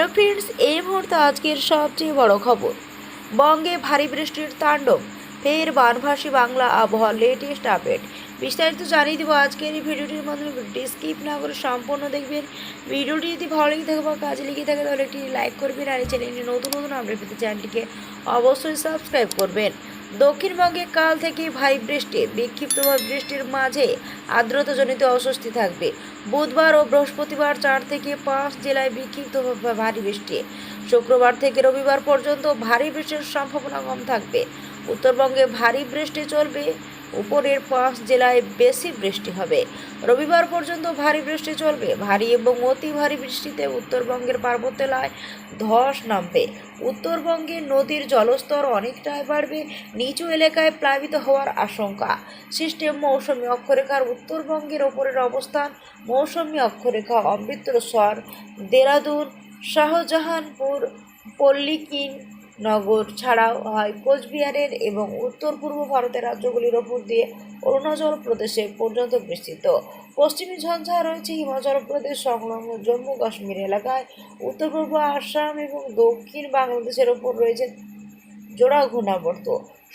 Hello friends, এই মুহূর্তে আজকের সবচেয়ে বড় খবর। বঙ্গে ভারী বৃষ্টির তাণ্ডব। ফের বানভাসী বাংলা আবহাওয়া লেটেস্ট আপডেট বিস্তারিত জানিয়ে দেবো আজকের এই ভিডিওটির মাধ্যমে। ভিডিওটি স্কিপ না করে সম্পূর্ণ দেখবেন। ভিডিওটি যদি ভালো লেগে থাকে বা কাজে লেগে থাকে, তাহলে একটি লাইক করবেন। আর এই চ্যানেলটি নতুন নতুন আপডেট পেতে চ্যানেলটিকে অবশ্যই সাবস্ক্রাইব করবেন। দক্ষিণবঙ্গে কাল থেকে ভারী বৃষ্টি। বিক্ষিপ্তভাবে বৃষ্টির মাঝে আর্দ্রতাজনিত অস্বস্তি থাকবে। বুধবার ও বৃহস্পতিবার চার থেকে পাঁচ জেলায় বিক্ষিপ্তভাবে ভারী বৃষ্টি। শুক্রবার থেকে রবিবার পর্যন্ত ভারী বৃষ্টির সম্ভাবনা কম থাকবে। উত্তরবঙ্গে ভারী বৃষ্টি চলবে। উপরের পাঁচ জেলায় বেশি বৃষ্টি হবে। রবিবার পর্যন্ত ভারী বৃষ্টি চলবে। ভারী এবং অতি ভারী বৃষ্টিতে উত্তরবঙ্গের পার্বত্য ধস নামবে। উত্তরবঙ্গে নদীর জলস্তর অনেকটাই বাড়বে। নিচু এলাকায় প্লাবিত হওয়ার আশঙ্কা। সিস্টেম মৌসুমী অক্ষরেখার উত্তরবঙ্গের ওপরের অবস্থান মৌসুমী অক্ষরেখা, অমৃতসর, দেরাদুন, শাহজাহানপুর পল্লিকিন নগর ছাড়াও হয় কোচবিহারের এবং উত্তর পূর্ব ভারতের রাজ্যগুলির ওপর দিয়ে অরুণাচল প্রদেশে পর্যন্ত বিস্তৃত। পশ্চিমী ঝঞ্ঝা রয়েছে হিমাচল প্রদেশ সংলগ্ন জম্মু কাশ্মীর এলাকায়। উত্তর পূর্ব আসাম এবং দক্ষিণ বাংলাদেশের ওপর রয়েছে জোড়া ঘূর্ণাবর্ত।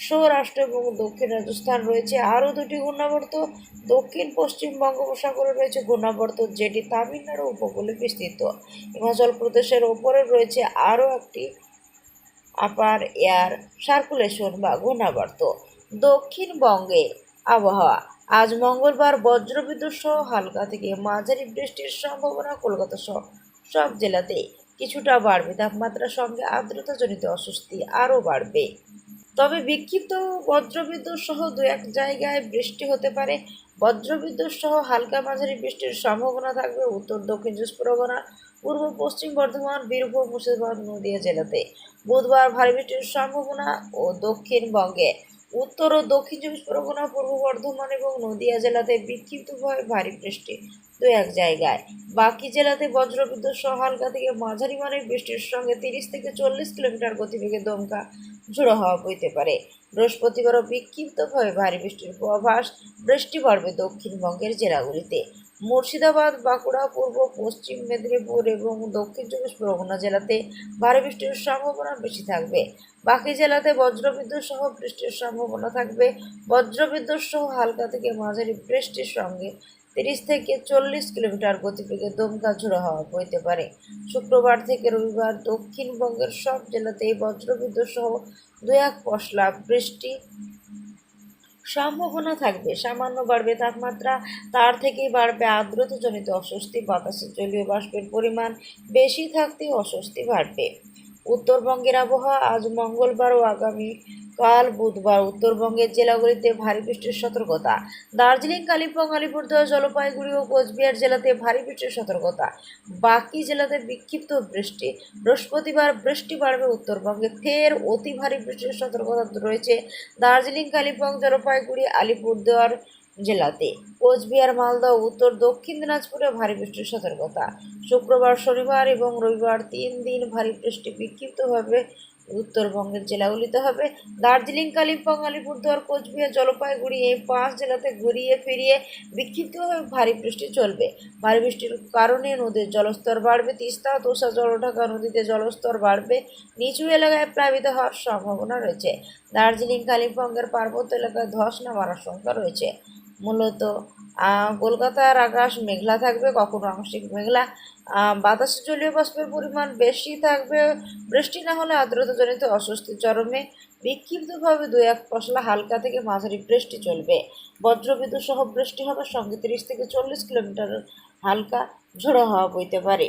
সৌরাষ্ট্র এবং দক্ষিণ রাজস্থান রয়েছে আরও দুটি ঘূর্ণাবর্ত। দক্ষিণ পশ্চিম বঙ্গোপসাগরে রয়েছে ঘূর্ণাবর্ত যেটি তামিলনাড়ু উপকূলে বিস্তৃত। হিমাচল প্রদেশের ওপরে রয়েছে আরও একটি আপার এয়ার সার্কুলেশন বা ঘূর্ণাবর্ত। দক্ষিণবঙ্গে আবহাওয়া। আজ মঙ্গলবার বজ্রবিদ্যুৎ সহ হালকা থেকে মাঝারি বৃষ্টির সম্ভাবনা কলকাতা সহ সব জেলাতে কিছুটা বাড়বে, তাপমাত্রার সঙ্গে আর্দ্রতাজনিত অস্বস্তি আরও বাড়বে। তবে বিক্ষিপ্ত বজ্রবিদ্যুৎ সহ দু এক জায়গায় বৃষ্টি হতে পারে। বজ্রবিদ্যুৎ সহ হালকা মাঝারি বৃষ্টির সম্ভাবনা থাকবে উত্তর, দক্ষিণ চব্বিশ পরগনা, পূর্ব, পশ্চিম বর্ধমান, বীরভূম, মুর্শিদাবাদ, নদীয়া জেলাতে। বুধবার ভারী বৃষ্টির সম্ভাবনা ও দক্ষিণবঙ্গে। উত্তর ও দক্ষিণ চব্বিশ পরগনা, পূর্ব বর্ধমান এবং নদীয়া জেলাতে বিক্ষিপ্তভাবে ভারী বৃষ্টি দু এক জায়গায়। বাকি জেলাতে বজ্রবিদ্যুৎ সহ হালকা থেকে মাঝারি মানের বৃষ্টির সঙ্গে তিরিশ থেকে চল্লিশ কিলোমিটার গতিবেগে দমকা ঝোড়ো হওয়া বইতে পারে। বৃহস্পতিবারও বিক্ষিপ্তভাবে ভারী বৃষ্টির পূর্বাভাস বৃষ্টি বাড়বে দক্ষিণবঙ্গের জেলাগুলিতে। মুর্শিদাবাদ, বাঁকুড়া, পূর্ব, পশ্চিম মেদিনীপুর এবং দক্ষিণ চব্বিশ পরগনা জেলাতে ভারী বৃষ্টির সম্ভাবনা বেশি থাকবে। বাকি জেলাতে বজ্রবিদ্যুৎ সহ বৃষ্টির সম্ভাবনা থাকবে। বজ্রবিদ্যুৎ সহ হালকা থেকে মাঝারি বৃষ্টির সঙ্গে তিরিশ থেকে চল্লিশ কিলোমিটার গতিবেগে দমকা ঝোড়ো হাওয়া বইতে পারে। শুক্রবার থেকে রবিবার দক্ষিণবঙ্গের সব জেলাতেই বজ্রবিদ্যুৎ সহ দু এক পশলা বৃষ্টি সম্ভাবনা থাকবে। সামান্য বাড়বে তাপমাত্রা, তার থেকেই বাড়বে আর্দ্রতাজনিত অস্বস্তি, বাতাসে জলীয় বাষ্পের পরিমাণ বেশি থাকতে অস্বস্তি বাড়বে। উত্তরবঙ্গের আবহাওয়া আজ মঙ্গলবার ও আগামী কাল বুধবার উত্তরবঙ্গের জেলাগুলিতে ভারী বৃষ্টির সতর্কতা। দার্জিলিং, কালিম্পং, আলিপুরদুয়ার, জলপাইগুড়ি ও কোচবিহার জেলাতে ভারী বৃষ্টির সতর্কতা। বাকি জেলাতে বিক্ষিপ্ত বৃষ্টি। বৃহস্পতিবার বৃষ্টি বাড়বে উত্তরবঙ্গে। ফের অতি ভারী বৃষ্টির সতর্কতা রয়েছে দার্জিলিং, কালিম্পং, জলপাইগুড়ি, আলিপুরদুয়ার জেলাতে। কোচবিহার, মালদা উত্তর দক্ষিণ দিনাজপুরে ভারী বৃষ্টির সতর্কতা। শুক্রবার, শনিবার এবং রবিবার তিন দিন ভারী বৃষ্টি বিক্ষিপ্তভাবে উত্তরবঙ্গের জেলাগুলিতে হবে। দার্জিলিং, কালিম্পং, আলিপুরদুয়ার, কোচবিহার, জলপাইগুড়ি এই পাঁচ জেলাতে ঘুরিয়ে ফিরিয়ে বিক্ষিপ্তভাবে ভারী বৃষ্টি চলবে। ভারী বৃষ্টির কারণে নদীর জলস্তর বাড়বে, তিস্তা, তোষা, জলঢাকা নদীতে জলস্তর বাড়বে। নিচু এলাকায় প্লাবিত হওয়ার সম্ভাবনা রয়েছে। দার্জিলিং, কালিম্পংয়ের পার্বত্য এলাকায় ধস নামার আশঙ্কা রয়েছে। মূলত কলকাতার আকাশ মেঘলা থাকবে, কখনো আংশিক মেঘলা। বাতাসে জলীয় বাষ্পের পরিমাণ বেশি থাকবে। বৃষ্টি না হলে আর্দ্রতাজনিত অস্বস্তি চরমে বিক্ষিপ্তভাবে দু এক পশলা হালকা থেকে মাঝারি বৃষ্টি চলবে। বজ্রবিদ্যুৎ সহ বৃষ্টি হবে সঙ্গে তিরিশ থেকে চল্লিশ কিলোমিটার হালকা ঝোড়ো হাওয়া বইতে পারে।